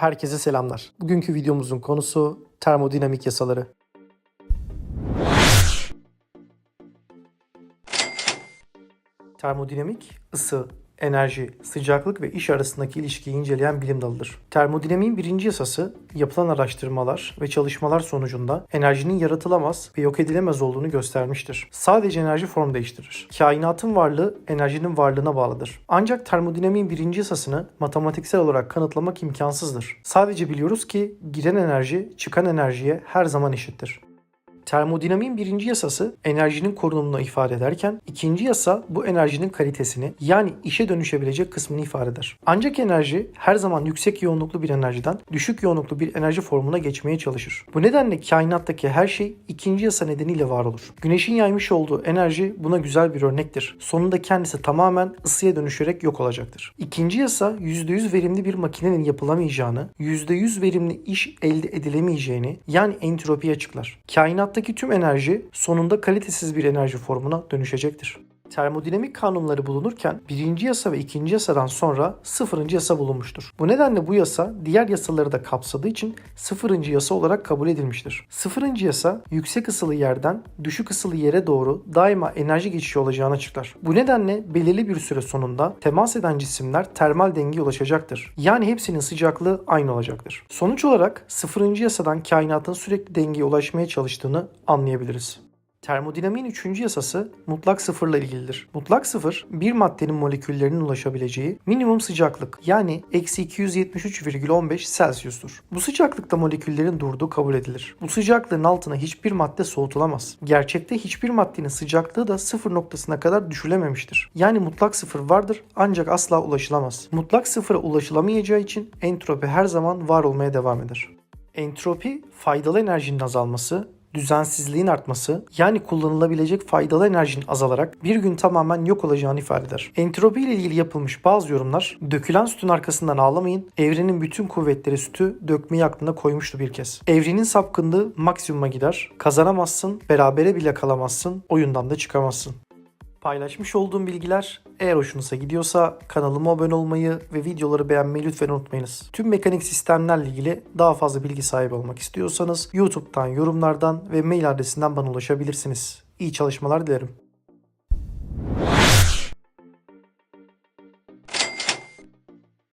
Herkese selamlar. Bugünkü videomuzun konusu termodinamik yasaları. Termodinamik, ısı, enerji, sıcaklık ve iş arasındaki ilişkiyi inceleyen bilim dalıdır. Termodinamiğin birinci yasası, yapılan araştırmalar ve çalışmalar sonucunda enerjinin yaratılamaz ve yok edilemez olduğunu göstermiştir. Sadece enerji form değiştirir. Kainatın varlığı enerjinin varlığına bağlıdır. Ancak termodinamiğin birinci yasasını matematiksel olarak kanıtlamak imkansızdır. Sadece biliyoruz ki giren enerji çıkan enerjiye her zaman eşittir. Termodinamiğin birinci yasası enerjinin korunumunu ifade ederken ikinci yasa bu enerjinin kalitesini yani işe dönüşebilecek kısmını ifade eder. Ancak enerji her zaman yüksek yoğunluklu bir enerjiden düşük yoğunluklu bir enerji formuna geçmeye çalışır. Bu nedenle kainattaki her şey ikinci yasa nedeniyle var olur. Güneşin yaymış olduğu enerji buna güzel bir örnektir. Sonunda kendisi tamamen ısıya dönüşerek yok olacaktır. İkinci yasa %100 verimli bir makinenin yapılamayacağını, %100 verimli iş elde edilemeyeceğini yani entropiyi açıklar. Kainattaki tüm enerji sonunda kalitesiz bir enerji formuna dönüşecektir. Termodinamik kanunları bulunurken birinci yasa ve ikinci yasadan sonra sıfırıncı yasa bulunmuştur. Bu nedenle bu yasa diğer yasaları da kapsadığı için sıfırıncı yasa olarak kabul edilmiştir. Sıfırıncı yasa yüksek ısılı yerden düşük ısılı yere doğru daima enerji geçişi olacağını açıklar. Bu nedenle belirli bir süre sonunda temas eden cisimler termal dengeye ulaşacaktır. Yani hepsinin sıcaklığı aynı olacaktır. Sonuç olarak sıfırıncı yasadan kainatın sürekli dengeye ulaşmaya çalıştığını anlayabiliriz. Termodinamiğin üçüncü yasası mutlak sıfırla ilgilidir. Mutlak sıfır bir maddenin moleküllerinin ulaşabileceği minimum sıcaklık yani eksi 273,15 Celsius'tur. Bu sıcaklıkta moleküllerin durduğu kabul edilir. Bu sıcaklığın altına hiçbir madde soğutulamaz. Gerçekte hiçbir maddenin sıcaklığı da sıfır noktasına kadar düşülememiştir. Yani mutlak sıfır vardır ancak asla ulaşılamaz. Mutlak sıfıra ulaşılamayacağı için entropi her zaman var olmaya devam eder. Entropi faydalı enerjinin azalması, düzensizliğin artması yani kullanılabilecek faydalı enerjinin azalarak bir gün tamamen yok olacağını ifade eder. Entropi ile ilgili yapılmış bazı yorumlar dökülen sütün arkasından ağlamayın evrenin bütün kuvvetleri sütü dökmeyi aklına koymuştu bir kez. Evrenin sapkınlığı maksimuma gider. Kazanamazsın, berabere bile kalamazsın, oyundan da çıkamazsın. Paylaşmış olduğum bilgiler eğer hoşunuza gidiyorsa kanalıma abone olmayı ve videoları beğenmeyi lütfen unutmayınız. Tüm mekanik sistemlerle ilgili daha fazla bilgi sahibi olmak istiyorsanız YouTube'dan, yorumlardan ve mail adresinden bana ulaşabilirsiniz. İyi çalışmalar dilerim.